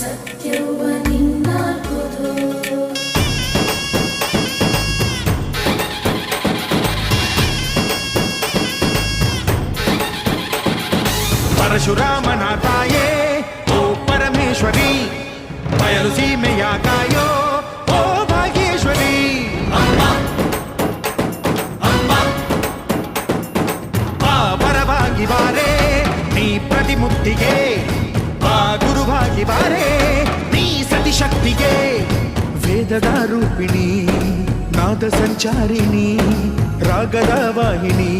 ಸತ್ಯವ ನಿನ್ನಾರ್ಪುದು ಪರಶುರಾಮನ ತಾಯೇ ಓ ಪರಮೇಶ್ವರಿ ಬಯಲು ಸೀಮೆಯ ಕಾಯೋ ಗುರುವಾಗಿ ಬಾರೆ ನೀ ಸತಿಶಕ್ತಿಗೆ ವೇದದ ರೂಪಿಣಿ ನಾದ ಸಂಚಾರಿಣಿ ರಾಗದ ವಾಹಿನಿ